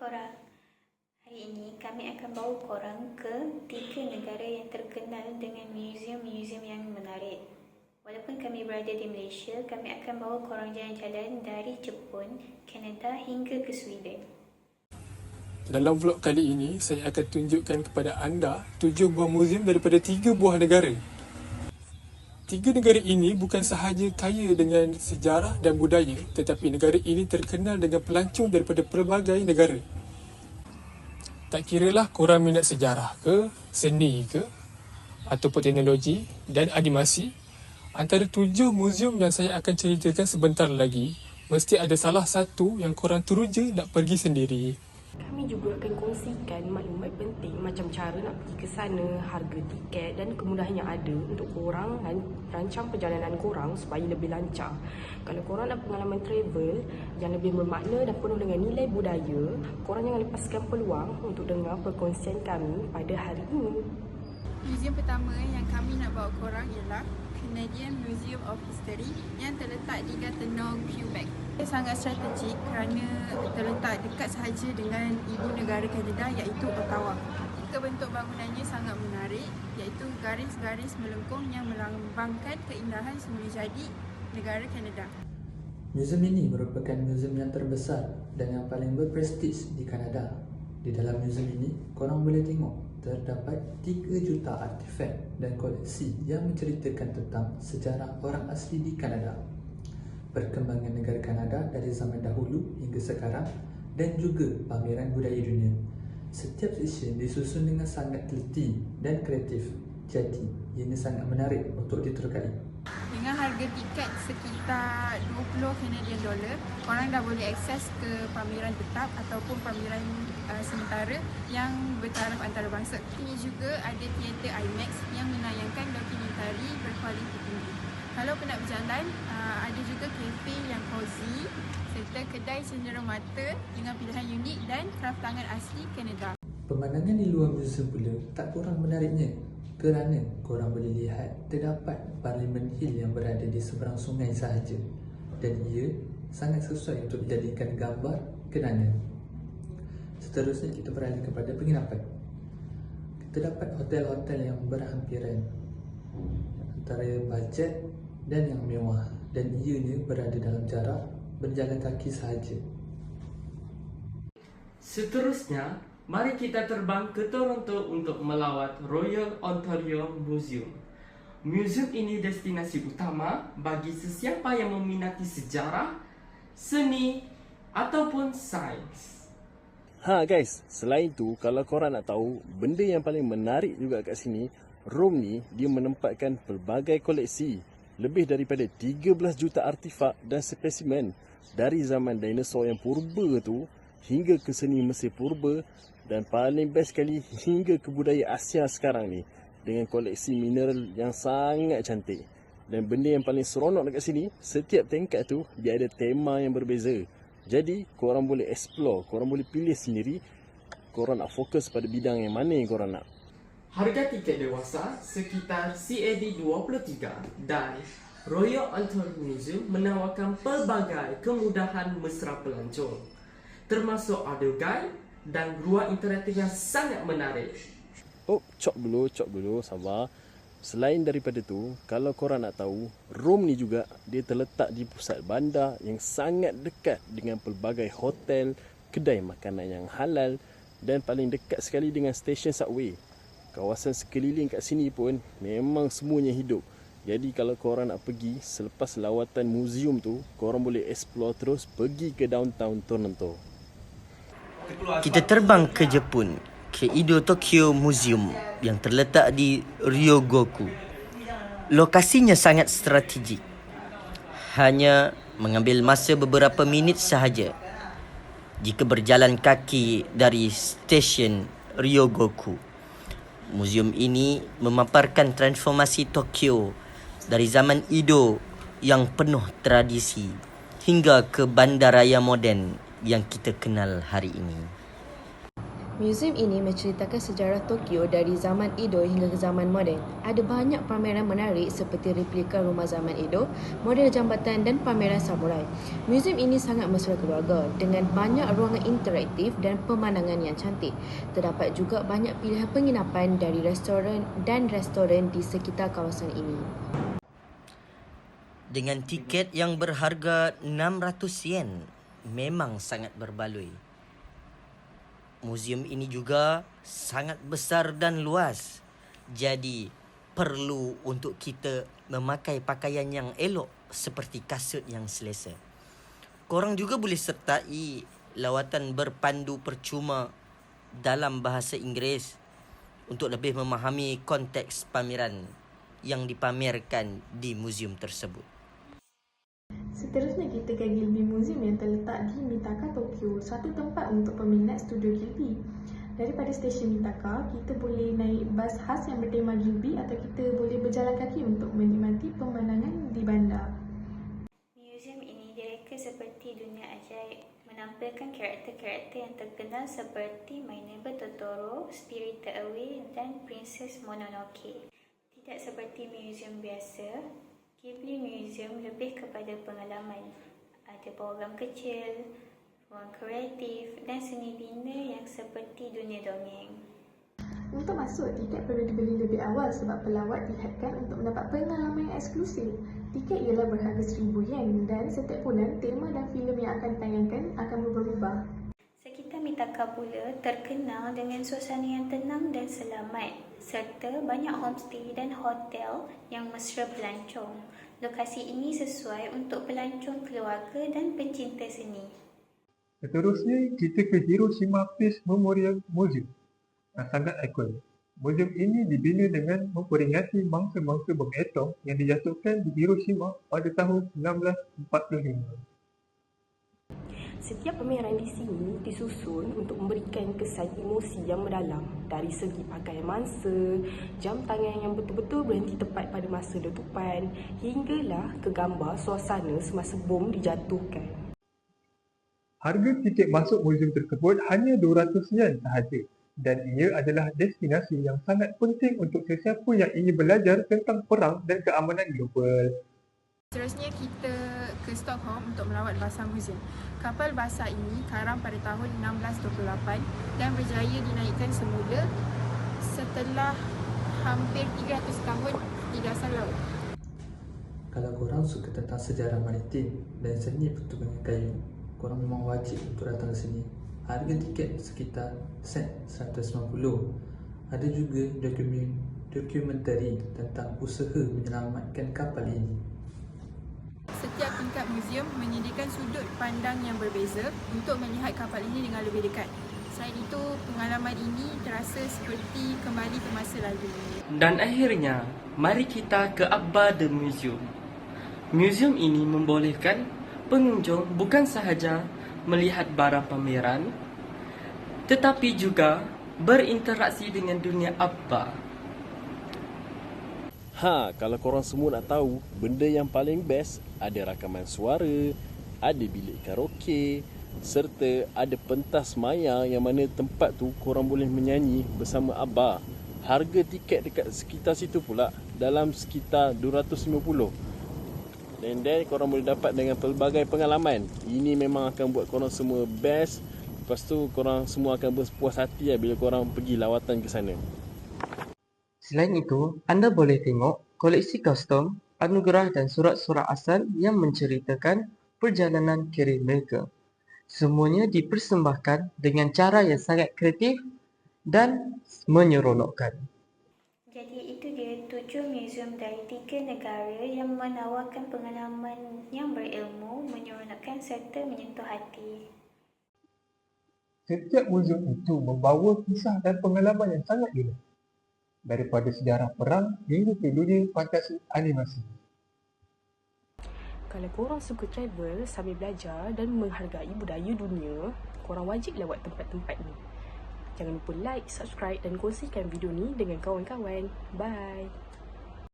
korang. Hari ini kami akan bawa korang ke tiga negara yang terkenal dengan muzium-muzium yang menarik. Walaupun kami berada di Malaysia, kami akan bawa korang jalan-jalan dari Jepun, Kanada hingga ke Sweden. Dalam vlog kali ini, saya akan tunjukkan kepada anda tujuh buah muzium daripada tiga buah negara. Tiga negara ini bukan sahaja kaya dengan sejarah dan budaya, tetapi negara ini terkenal dengan pelancong daripada pelbagai negara. Tak kiralah korang minat sejarah ke, seni ke, ataupun teknologi dan animasi, antara tujuh muzium yang saya akan ceritakan sebentar lagi, mesti ada salah satu yang korang teruja nak pergi sendiri. Kami juga akan kongsikan maklumat penting macam cara nak pergi ke sana, harga tiket dan kemudahan yang ada untuk korang dan rancang perjalanan korang supaya lebih lancar. Kalau korang nak pengalaman travel yang lebih bermakna dan penuh dengan nilai budaya, korang jangan lepaskan peluang untuk dengar perkongsian kami pada hari ini. Muzium pertama yang kami nak bawa korang ialah Canadian Museum of History yang terletak di Gatineau, Quebec. Sangat strategik kerana terletak dekat sahaja dengan ibu negara Kanada iaitu Ottawa. Bentuk bangunannya sangat menarik iaitu garis-garis melengkung yang melambangkan keindahan semula jadi negara Kanada. Muzium ini merupakan muzium yang terbesar dan yang paling berprestij di Kanada. Di dalam muzium ini, korang boleh tengok terdapat 3 juta artifak dan koleksi yang menceritakan tentang sejarah orang asli di Kanada. Perkembangan negara Kanada dari zaman dahulu hingga sekarang dan juga pameran budaya dunia. Setiap session disusun dengan sangat teliti dan kreatif. Jadi, ini sangat menarik untuk diterkai. Dengan harga tiket sekitar 20 Canadian dollar, korang dah boleh akses ke pameran tetap ataupun pameran uh, sementara yang bertaraf antarabangsa. Ini juga ada teater IMAX yang menayangkan dokumentari berkualiti tinggi. Kalau penat berjalan, uh, juga kafe yang cozy serta kedai cenderamata dengan pilihan unik dan kraft tangan asli Kanada. Pemandangan di luar muzium pula tak kurang menariknya kerana korang boleh lihat terdapat Parliament Hill yang berada di seberang sungai sahaja dan ia sangat sesuai untuk dijadikan gambar kenangan. Seterusnya kita beralih kepada penginapan. Terdapat hotel-hotel yang berhampiran antara bajet dan yang mewah dan ianya berada dalam jarak berjalan kaki sahaja. Seterusnya, mari kita terbang ke Toronto untuk melawat Royal Ontario Museum. Museum ini destinasi utama bagi sesiapa yang meminati sejarah, seni ataupun sains. Ha guys, selain tu kalau korang nak tahu, benda yang paling menarik juga kat sini, Rome ni dia menempatkan pelbagai koleksi. Lebih daripada 13 juta artifak dan spesimen dari zaman dinosaur yang purba tu hingga ke seni Mesir purba dan paling best sekali hingga ke budaya Asia sekarang ni dengan koleksi mineral yang sangat cantik. Dan benda yang paling seronok dekat sini, setiap tingkat tu dia ada tema yang berbeza. Jadi, korang boleh explore, korang boleh pilih sendiri korang nak fokus pada bidang yang mana yang korang nak. Harga tiket dewasa sekitar CAD 23 dan Royal Ontario Museum menawarkan pelbagai kemudahan mesra pelancong termasuk audio guide dan ruang interaktif yang sangat menarik. Oh, cok dulu, cok dulu, sabar. Selain daripada tu, kalau korang nak tahu, Rome ni juga dia terletak di pusat bandar yang sangat dekat dengan pelbagai hotel, kedai makanan yang halal dan paling dekat sekali dengan stesen subway. Kawasan sekeliling kat sini pun memang semuanya hidup. Jadi kalau korang nak pergi selepas lawatan muzium tu, korang boleh explore terus pergi ke downtown Toronto. Kita terbang ke Jepun, ke Ido Tokyo Museum yang terletak di Ryogoku. Lokasinya sangat strategik. Hanya mengambil masa beberapa minit sahaja jika berjalan kaki dari stesen Ryogoku. Museum ini memaparkan transformasi Tokyo dari zaman Edo yang penuh tradisi hingga ke bandaraya moden yang kita kenal hari ini. Museum ini menceritakan sejarah Tokyo dari zaman Edo hingga ke zaman moden. Ada banyak pameran menarik seperti replika rumah zaman Edo, model jambatan dan pameran samurai. Museum ini sangat mesra keluarga dengan banyak ruangan interaktif dan pemandangan yang cantik. Terdapat juga banyak pilihan penginapan dari restoran dan restoran di sekitar kawasan ini. Dengan tiket yang berharga 600 yen, memang sangat berbaloi. Muzium ini juga sangat besar dan luas. Jadi, perlu untuk kita memakai pakaian yang elok seperti kasut yang selesa. Korang juga boleh sertai lawatan berpandu percuma dalam bahasa Inggeris untuk lebih memahami konteks pameran yang dipamerkan di muzium tersebut. Seterusnya kita Museum yang terletak di Mitaka, Tokyo, satu tempat untuk peminat studio Gilby. Daripada stesen Mitaka, kita boleh naik bas khas yang bertema Gilby atau kita boleh berjalan kaki untuk menikmati pemandangan di bandar. Museum ini direka seperti dunia ajaib, menampilkan karakter-karakter yang terkenal seperti My Neighbor Totoro, Spirited Away dan Princess Mononoke. Tidak seperti museum biasa, Ghibli Museum lebih kepada pengalaman. Ada program kecil, ruang kreatif dan seni bina yang seperti dunia dongeng. Untuk masuk, tiket perlu dibeli lebih awal sebab pelawat dihadkan untuk mendapat pengalaman yang eksklusif. Tiket ialah berharga RM1,000 yen dan setiap bulan tema dan filem yang akan ditayangkan akan berubah-ubah. Sekitar Mitaka pula terkenal dengan suasana yang tenang dan selamat serta banyak homestay dan hotel yang mesra pelancong. Lokasi ini sesuai untuk pelancong keluarga dan pencinta seni. Seterusnya, kita ke Hiroshima Peace Memorial Museum yang sangat ikonik. Museum ini dibina dengan memperingati mangsa-mangsa bom atom yang dijatuhkan di Hiroshima pada tahun 1945. Setiap pameran di sini disusun untuk memberikan kesan emosi yang mendalam dari segi pakaian mangsa, jam tangan yang betul-betul berhenti tepat pada masa letupan hinggalah ke gambar suasana semasa bom dijatuhkan. Harga tiket masuk muzium tersebut hanya 200 yen sahaja dan ia adalah destinasi yang sangat penting untuk sesiapa yang ingin belajar tentang perang dan keamanan global. Seterusnya kita ke Stockholm untuk melawat Bahasa Museum. Kapal bahasa ini karam pada tahun 1628 dan berjaya dinaikkan semula setelah hampir 300 tahun di dasar laut. Kalau korang suka tentang sejarah maritim dan seni pertukangan kayu, korang memang wajib untuk datang ke sini. Harga tiket sekitar sen 190. Ada juga dokumen dokumentari tentang usaha menyelamatkan kapal ini. Tingkat museum menyediakan sudut pandang yang berbeza untuk melihat kapal ini dengan lebih dekat. Selain itu, pengalaman ini terasa seperti kembali ke masa lalu. Dan akhirnya, mari kita ke Abba The Museum. Museum ini membolehkan pengunjung bukan sahaja melihat barang pameran tetapi juga berinteraksi dengan dunia Abba. Ha, kalau korang semua nak tahu, benda yang paling best ada rakaman suara, ada bilik karaoke, serta ada pentas maya yang mana tempat tu korang boleh menyanyi bersama Abah. Harga tiket dekat sekitar situ pula dalam sekitar 250. Dan then korang boleh dapat dengan pelbagai pengalaman. Ini memang akan buat korang semua best. Lepas tu korang semua akan berpuas hati lah bila korang pergi lawatan ke sana. Selain itu, anda boleh tengok koleksi kostum, anugerah dan surat-surat asal yang menceritakan perjalanan kerjaya mereka. Semuanya dipersembahkan dengan cara yang sangat kreatif dan menyeronokkan. Jadi itu dia tujuh museum dari tiga negara yang menawarkan pengalaman yang berilmu, menyeronokkan serta menyentuh hati. Setiap muzium itu membawa kisah dan pengalaman yang sangat unik. Daripada sejarah perang hingga ke dunia fantasi animasi. Kalau korang suka travel sambil belajar dan menghargai budaya dunia, korang wajib lewat tempat-tempat ni. Jangan lupa like, subscribe dan kongsikan video ni dengan kawan-kawan. Bye!